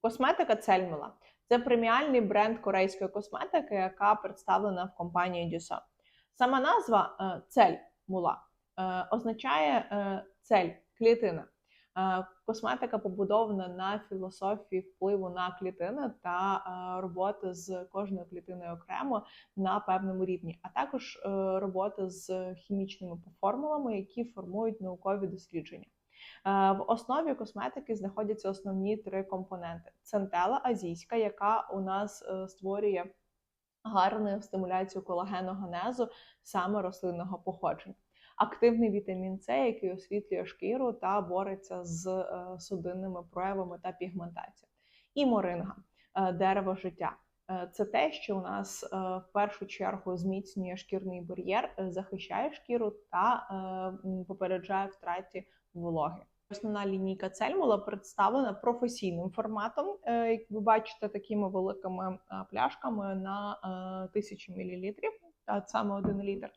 Косметика Цельмела це преміальний бренд корейської косметики, яка представлена в компанії Дюса. Сама назва е, цель мула е, означає е, цель клітина. Косметика побудована на філософії впливу на клітини та роботи з кожною клітиною окремо на певному рівні, а також роботи з хімічними формулами, які формують наукові дослідження. Е, В основі косметики знаходяться основні три компоненти: центела азійська, яка у нас е, створює гарну стимуляцію колагеногенезу саме рослинного походження. Активний вітамін С, який освітлює шкіру та бореться з е, судинними проявами та пігментацією. І моринга дерево життя. Це те, що у нас в першу чергу зміцнює шкірний бар'єр, захищає шкіру та попереджає втраті вологи. Основна лінійка Цельмула представлена професійним форматом. Е, Як ви бачите, такими великими е, пляшками на тисячу 1000 мл, а саме 1 літр.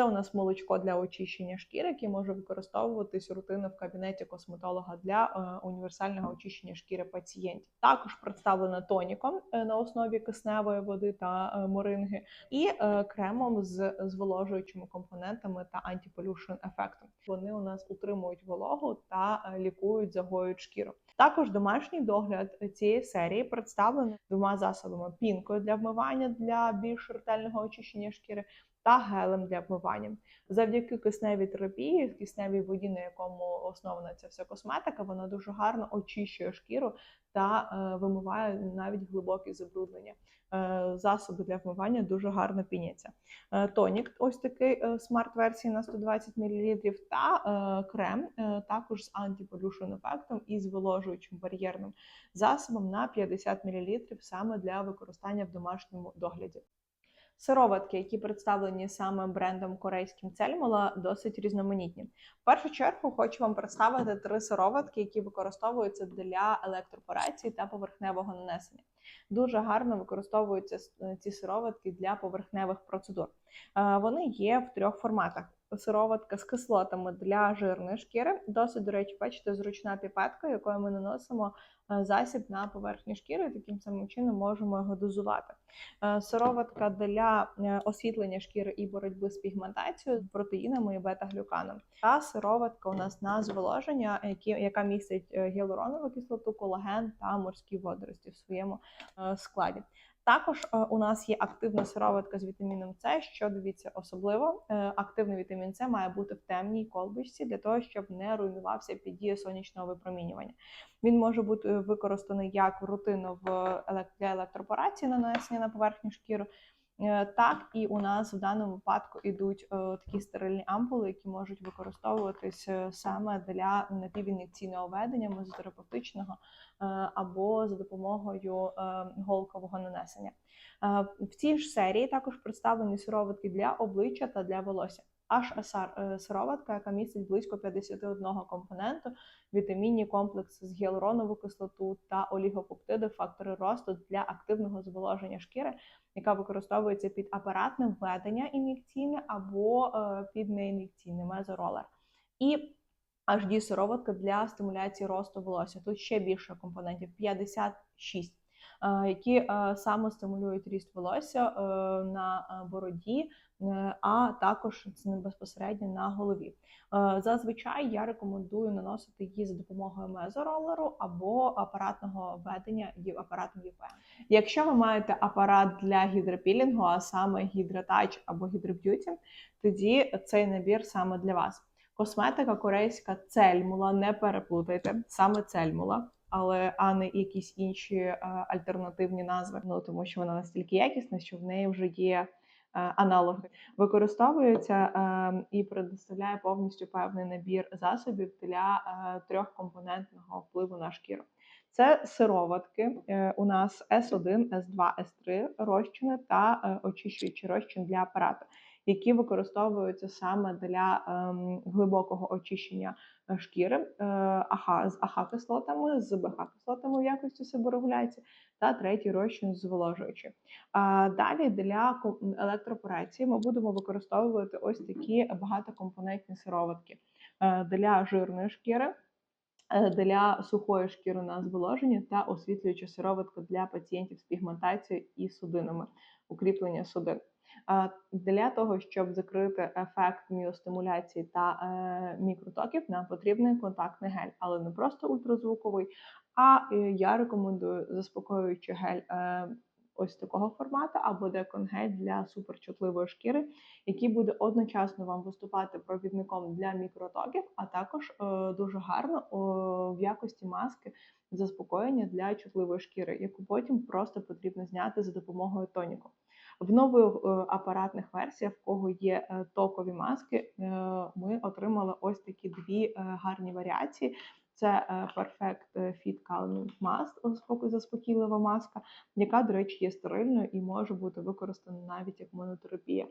Це у нас молочко для очищення шкіри, яке може використовуватись рутинно в кабінеті косметолога для е, універсального очищення шкіри пацієнтів. Також представлена тоніком е, на основі кисневої води та е, моринги, і кремом з зволожуючими компонентами та антиполюшн ефектом. Вони у нас утримують вологу та лікують, загоюють шкіру. Також домашній догляд цієї серії представлений двома засобами: пінкою для вмивання для більш ретельного очищення шкіри та гелем для вмивання. Завдяки кисневій терапії, кисневій воді, на якому основана ця вся косметика, вона дуже гарно очищує шкіру та е, вимиває навіть глибокі забруднення. Е, засоби для вмивання дуже гарно піняться. Е, тонік, ось такий е, смарт-версії на 120 мл, та е, крем е, також з антиполюшн ефектом і зволожуючим бар'єрним засобом на 50 мл саме для використання в домашньому догляді. Сироватки, які представлені саме брендом корейським Цельмола, досить різноманітні. В першу чергу хочу вам представити три сироватки, які використовуються для електропорації та поверхневого нанесення. Дуже гарно використовуються ці сироватки для поверхневих процедур. Е, Вони є в трьох форматах. Сироватка з кислотами для жирної шкіри. Досить, до речі, бачите, зручна піпетка, якою ми наносимо е, засіб на поверхню шкіри, таким самим чином можемо його дозувати. Е, Сироватка для е, освітлення шкіри і боротьби з пігментацією, протеїнами і бета-глюканом. Та сироватка у нас на зволоження, яка містить гіалуронову кислоту, колаген та морські водорості в своєму складі. Також е, у нас є активна сироватка з вітаміном С, що дивіться особливо. е, Активний вітамін С має бути в темній колбочці для того, щоб не руйнувався під дією сонячного випромінювання. Він може бути використаний як рутинно в елек- електропорації нанесення на поверхню шкіру. Е, Так і у нас в даному випадку ідуть е, такі стерильні ампули, які можуть використовуватись е, саме для напівін'єкційного ведення, мезотерапевтичного або за допомогою голкового нанесення. В цій ж серії також представлені сироватки для обличчя та для волосся. HSR е, сироватка, яка містить близько 51 компоненту, вітамінні комплекси з гіалуронову кислоту та олігопептиди, фактори росту для активного зволоження шкіри, яка використовується під апаратне введення ін'єкційне або е, під неін'єкційний мезоролер. І HD сироватка для стимуляції росту волосся. Тут ще більше компонентів 56, е, які е, саме стимулюють ріст волосся е, на е, бороді, е, а також безпосередньо на голові. Е, Зазвичай я рекомендую наносити її за допомогою мезоролеру або апаратного введення ї- апаратом ЄП. Якщо ви маєте апарат для гідропілінгу, а саме гідротач або гідроб'юті, тоді цей набір саме для вас. Косметика корейська цельмула, не переплутайте, саме цельмула, але а не якісь інші е, альтернативні назви. Ну тому що вона настільки якісна, що в неї вже є е, аналоги. Використовується е, і предоставляє повністю певний набір засобів для е, трьохкомпонентного впливу на шкіру. Це сироватки. е, У нас S1, S2, S3 розчини та е, очищуючий розчин для апарату, які використовуються саме для ем, глибокого очищення е, шкіри е, АХ, з АХ-кислотами, з БХ-кислотами в якості себорегуляції, та третій розчин зволожуючий. А далі для електропорації ми будемо використовувати ось такі багатокомпонентні сироватки Е, для жирної шкіри. для сухої шкіри на зволоження та освітлююча сироватка для пацієнтів з пігментацією і судинами, укріплення судин. Для того, щоб закрити ефект міостимуляції та е, мікротоків, нам потрібний контактний гель, але не просто ультразвуковий. А е, я рекомендую заспокоюючий гель е, ось такого формату, або деконгель для суперчутливої шкіри, який буде одночасно вам виступати провідником для мікротоків, а також дуже гарно в якості маски заспокоєння для чутливої шкіри, яку потім просто потрібно зняти за допомогою тоніку. В нових е, апаратних версіях, в кого є е, токові маски, е, ми отримали ось такі дві гарні варіації. Це Perfect Fit Calming Mask, заспокійлива маска, яка, до речі, є стерильною і може бути використана навіть як монотерапія.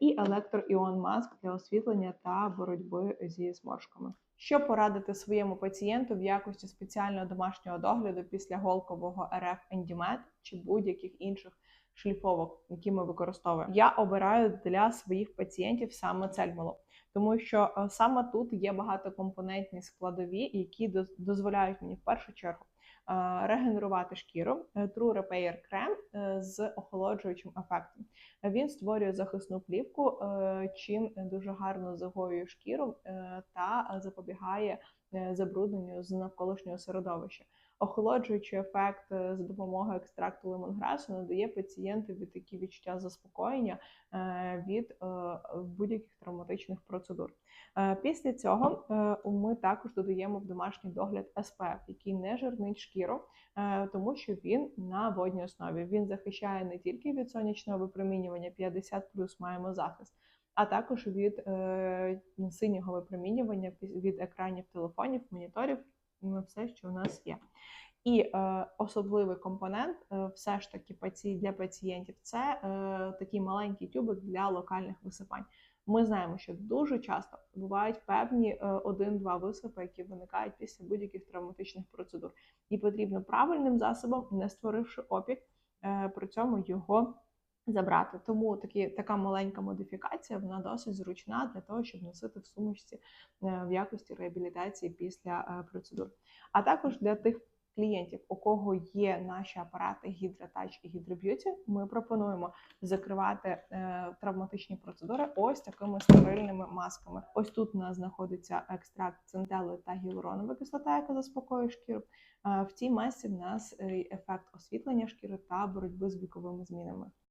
І електроіон маск для освітлення та боротьби зі зморшками. Що порадити своєму пацієнту в якості спеціального домашнього догляду після голкового РФ Endymet чи будь-яких інших шліфовок, які ми використовуємо? Я обираю для своїх пацієнтів саме цельмолу тому що е, саме тут є багатокомпонентні складові, які дозволяють мені в першу чергу е, регенерувати шкіру. Е, True Repair крем з охолоджуючим ефектом. Він створює захисну плівку, чим дуже гарно загоює шкіру та запобігає забрудненню з навколишнього середовища. Охолоджуючий ефект е, за допомогою екстракту лемонграсу надає пацієнтові такі відчуття заспокоєння е, від е, будь-яких травматичних процедур. Після цього ми також додаємо в домашній догляд SPF, який не жирнить шкіру, тому що він на водній основі. Він захищає не тільки від сонячного випромінювання 50 маємо захист. А також від синього випромінювання від екранів телефонів, моніторів, все, що у нас є. І е, особливий компонент, е, все ж таки паці... для пацієнтів, це е, такий маленький тюбик для локальних висипань. Ми знаємо, що дуже часто бувають певні е, один-два висипи, які виникають після будь-яких травматичних процедур. І потрібно правильним засобом, не створивши опік, е, при цьому його забрати. Тому такі, така маленька модифікація вона досить зручна для того, щоб носити в сумочці е, в якості реабілітації після е, процедур. А також для тих клієнтів, у кого є наші апарати Hydra і Hydra ми пропонуємо закривати е, травматичні процедури ось такими стерильними масками. Ось тут у нас знаходиться екстракт центели та гіалуронова кислота, яка заспокоює шкіру. Е, в цій масці в нас ефект освітлення шкіри та боротьби з віковими змінами.